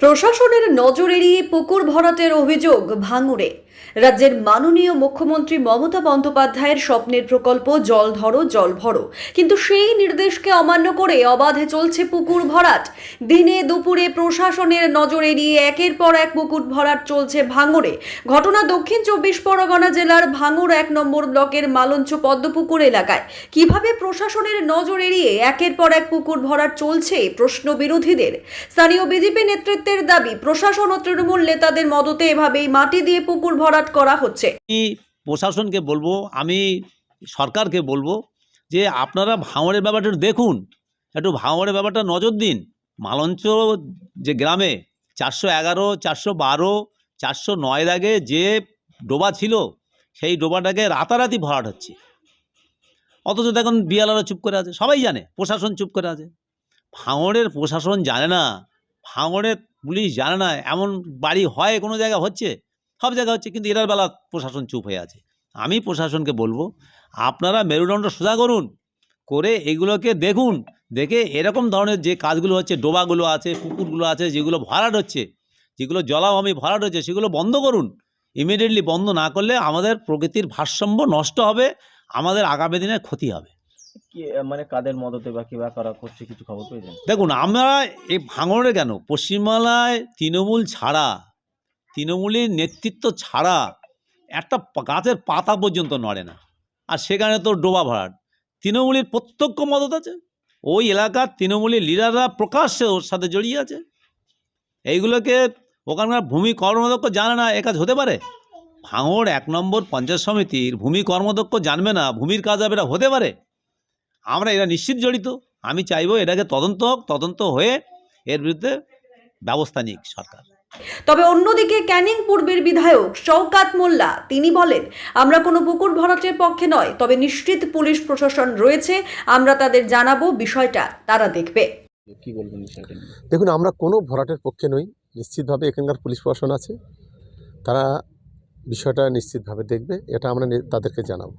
প্রশাসনের নজর এড়িয়ে পুকুর ভরাটের অভিযোগ ভাঙুরে রাজ্যের মাননীয় মুখ্যমন্ত্রী মমতা বন্দ্যোপাধ্যায়ের স্বপ্নের প্রকল্প, জল ধরো, জল ভরো। কিন্তু সেই নির্দেশকে অমান্য করে অবাধে চলছে পুকুর ভরাট। দিনে দুপুরে প্রশাসনের নজর এড়িয়ে একের পর এক পুকুর ভরাট চলছে ভাঙুরে ঘটনা দক্ষিণ চব্বিশ পরগনা জেলার ভাঙুর এক নম্বর ব্লকের মালঞ্চ পদ্মপুকুর এলাকায়। কীভাবে প্রশাসনের নজর এড়িয়ে একের পর এক পুকুর ভরাট চলছে, প্রশ্ন বিরোধীদের। স্থানীয় বিজেপি নেতৃত্বের দাবি, প্রশাসন ও তৃণমূল নেতাদের মদতে এভাবেই মাটি দিয়ে পুকুর ভরাট করা হচ্ছে। আমি প্রশাসনকে বলব, আমি সরকারকে বলব যে আপনারা ভাঙড়ের ব্যাপারটা দেখুন। একটু ভাঙড়ের ব্যাপারটা নজর দিন। মালঞ্চ যে গ্রামে চারশো এগারো, চারশো বারো, চারশো নয় দাগে যে ডোবা ছিল, সেই ডোবাটাকে রাতারাতি ভরাট হচ্ছে। অথচ দেখুন বিয়ালারা চুপ করে আছে, সবাই জানে, প্রশাসন চুপ করে আছে। ভাঙড়ের প্রশাসন জানে না, ভাঙড়ের পুলিশ জানে না, এমন বাড়ি হয় কোনো জায়গায় হচ্ছে? সব জায়গা হচ্ছে কিন্তু এরার বেলা প্রশাসন চুপ হয়ে আছে। আমি প্রশাসনকে বলব আপনারা মেরুদণ্ড সোজা করুন করে এগুলোকে দেখুন দেখে এরকম ধরনের যে কাজগুলো হচ্ছে ডোবাগুলো আছে পুকুরগুলো আছে যেগুলো ভরাট হচ্ছে যেগুলো জলাভূমি ভরাট হচ্ছে সেগুলো বন্ধ করুন। ইমিডিয়েটলি বন্ধ না করলে আমাদের প্রকৃতির ভারসাম্য নষ্ট হবে আমাদের আগামী দিনে ক্ষতি হবে। কি মানে কাদের মদতে বা কিবা করা করছে কিছু খবর পেয়েছেন দেখুন আমরা এই ভাঙড়ে কেন? পশ্চিমবাংলায় তৃণমূল ছাড়া তৃণমূলের নেতৃত্ব ছাড়া একটা গাছের পাতা পর্যন্ত নড়ে না। আর সেখানে তো ডোবা ভরাট তৃণমূলের প্রত্যক্ষ মদত আছে। ওই এলাকার তৃণমূলের লিডাররা প্রকাশ্যে ওর সাথে জড়িয়ে আছে। এইগুলোকে ওখানকার ভূমি কর্মদক্ষ জানে না, এ কাজ হতে পারে? ভাঙড় এক নম্বর পঞ্চায়েত সমিতির ভূমি কর্মদক্ষ জানবে না, ভূমির কাজ হবে এটা হতে পারে? আমরা এরা নিশ্চিত জড়িত। আমি চাইব এটাকে তদন্ত হোক, তদন্ত হয়ে এর বিরুদ্ধে ব্যবস্থা নিক সরকার। তবে অন্যদিকে ক্যানিং পূর্বের বিধায়ক শওকাত মোল্লা তিনি বলেন আমরা কোনো পুকুর ভরাটের পক্ষে নয় তবে নিশ্চিত পুলিশ প্রশাসন রয়েছে আমরা তাদের জানাব বিষয়টা তারা দেখবে। কি বলবেন দেখুন আমরা কোনো ভরাটের পক্ষে নই নিশ্চিতভাবে এখানকার পুলিশ প্রশাসন আছে তারা বিষয়টা নিশ্চিতভাবে দেখবে এটা আমরা তাদেরকে জানাব।